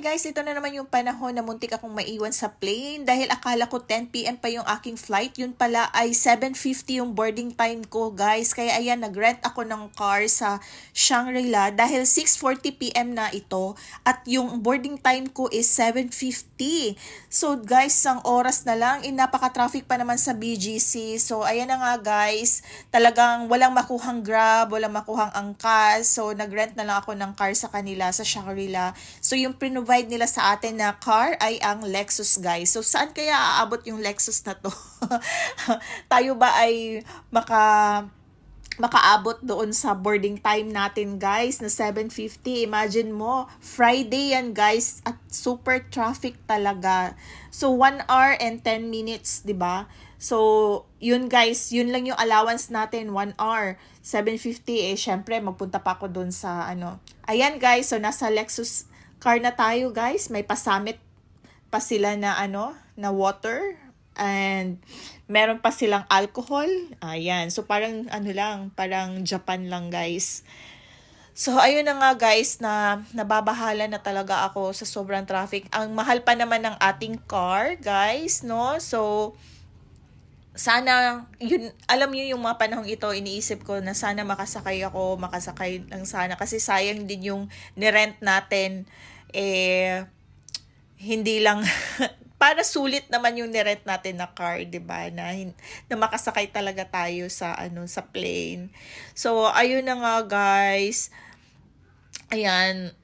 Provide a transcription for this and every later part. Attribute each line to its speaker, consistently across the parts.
Speaker 1: Guys, ito na naman yung panahon na muntik akong maiwan sa plane dahil akala ko 10pm pa yung aking flight. Yun pala ay 7.50 yung boarding time ko guys. Kaya ayan, nag-rent ako ng car sa Shangri-La dahil 6.40pm na ito at yung boarding time ko is 7.50. So guys, ang oras na lang, eh, napaka-traffic pa naman sa BGC. So ayan na nga guys, talagang walang makuhang grab, walang makuhang angkas. So nag-rent na lang ako ng car sa kanila sa Shangri-La. So yung provide nila sa atin na car ay ang Lexus guys. So saan kaya aabot yung Lexus na to? Tayo ba ay maka makaabot doon sa boarding time natin guys na 7.50. Imagine mo, Friday yan guys at super traffic talaga. So 1 hour and 10 minutes, 'di ba? So yun guys, yun lang yung allowance natin, 1 hour. 7.50 eh syempre magpunta pa ako doon sa ano. Ayan guys, so nasa Lexus car na tayo guys. May pasamit pa sila na ano, na water and meron pa silang alcohol. Ayan. So parang ano lang, parang Japan lang guys. So ayun na nga guys na nababahala na talaga ako sa sobrang traffic. Ang mahal pa naman ng ating car, guys, no? So sana yun alam niyo yung mga panahong ito iniisip ko na sana makasakay ako makasakay lang sana kasi sayang din yung nirent natin eh hindi lang para sulit naman yung nirent natin na car, 'di ba? Na na makasakay talaga tayo sa ano sa plane. So ayun na nga guys. Ayan,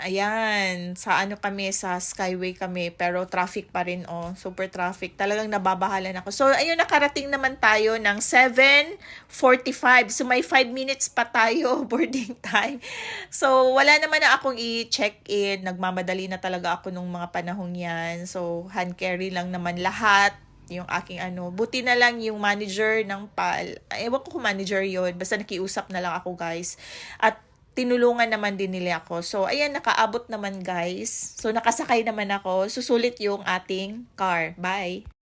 Speaker 1: Ayan, sa ano kami, sa Skyway kami, pero traffic pa rin, oh. Super traffic. Talagang nababahalan ako. So, ayun, nakarating naman tayo ng 7.45. So, may 5 minutes pa tayo boarding time. So, wala naman na akong i-check-in. Nagmamadali na talaga ako nung mga panahong yan. So, hand carry lang naman lahat yung aking ano. Buti na lang yung manager ng PAL. Ewan ko kung manager yon Basta nakiusap na lang ako, guys. At tinulungan naman din nila ako. So, ayan, nakaabot naman guys. So, nakasakay naman ako. Susulit yung ating car. Bye!